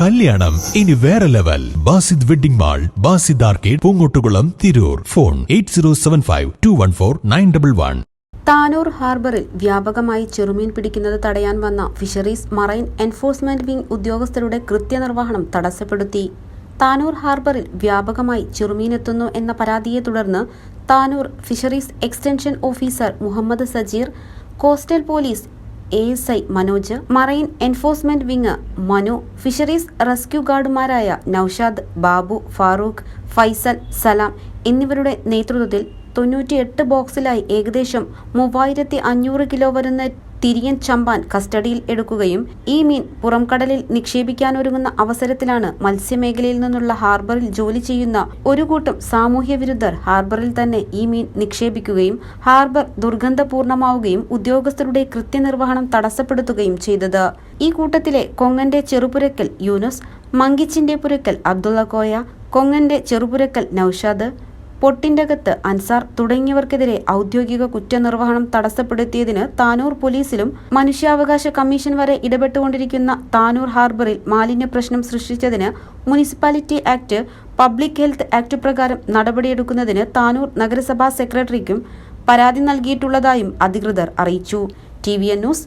കല്യാണം. ഇനി വേറെ level. Basid wedding mall Basid arcade Poongottukulam Tirur. Phone eight zero seven five two one four nine double one. Tanur ഹാർബറിൽ വ്യാപകമായി ചെറുമീൻ പിടിക്കുന്നത് തടയാൻ വന്ന ഫിഷറീസ് മറൈൻ എൻഫോഴ്സ്മെന്റ് വിംഗ് ഉദ്യോഗസ്ഥരുടെ കൃത്യനിർവഹണം തടസ്സപ്പെടുത്തി. താനൂർ ഹാർബറിൽ വ്യാപകമായി ചെറുമീനെത്തുന്നു എന്ന പരാതിയെ തുടർന്ന് Tanur fisheries extension officer Muhammad Sajeer coastal police A S I Manoj marine enforcement wing Manu fisheries rescue ഗാർഡുമാരായ Noushad Babu Farooq Faisal Salam എന്നിവരുടെ നേതൃത്വത്തിൽ തൊണ്ണൂറ്റിയെട്ട് ബോക്സിലായി ഏകദേശം മൂവായിരത്തി അഞ്ഞൂറ് കിലോ വരുന്ന തിരിയൻ ചമ്പാൻ കസ്റ്റഡിയിൽ എടുക്കുകയും ഈ മീൻ പുറംകടലിൽ നിക്ഷേപിക്കാനൊരുങ്ങുന്ന അവസരത്തിലാണ് മത്സ്യമേഖലയിൽ നിന്നുള്ള ഹാർബറിൽ ജോലി ചെയ്യുന്ന ഒരു കൂട്ടം സാമൂഹ്യ വിരുദ്ധർ ഹാർബറിൽ തന്നെ ഈ മീൻ നിക്ഷേപിക്കുകയും ഹാർബർ ദുർഗന്ധപൂർണമാവുകയും ഉദ്യോഗസ്ഥരുടെ കൃത്യനിർവഹണം തടസ്സപ്പെടുത്തുകയും ചെയ്തത്. ഈ കൂട്ടത്തിലെ കൊങ്ങന്റെ ചെറുപുരക്കൽ യൂനുസ് മങ്കിച്ചിന്റെ പുരക്കൽ അബ്ദുള്ള കോയ കൊങ്ങന്റെ ചെറുപുരക്കൽ നൌഷാദ് പൊട്ടിന്റകത്ത് അൻസാർ തുടങ്ങിയവർക്കെതിരെ ഔദ്യോഗിക കുറ്റനിർവഹണം തടസ്സപ്പെടുത്തിയതിന് താനൂർ പോലീസിലും മനുഷ്യാവകാശ കമ്മീഷൻ വരെ ഇടപെട്ടുകൊണ്ടിരിക്കുന്ന താനൂർ ഹാർബറിൽ മാലിന്യ പ്രശ്നം സൃഷ്ടിച്ചതിന് municipality act public health act പ്രകാരം നടപടിയെടുക്കുന്നതിന് താനൂർ നഗരസഭാ സെക്രട്ടറിക്കും പരാതി നൽകിയിട്ടുള്ളതായും അധികൃതർ അറിയിച്ചു. T V N news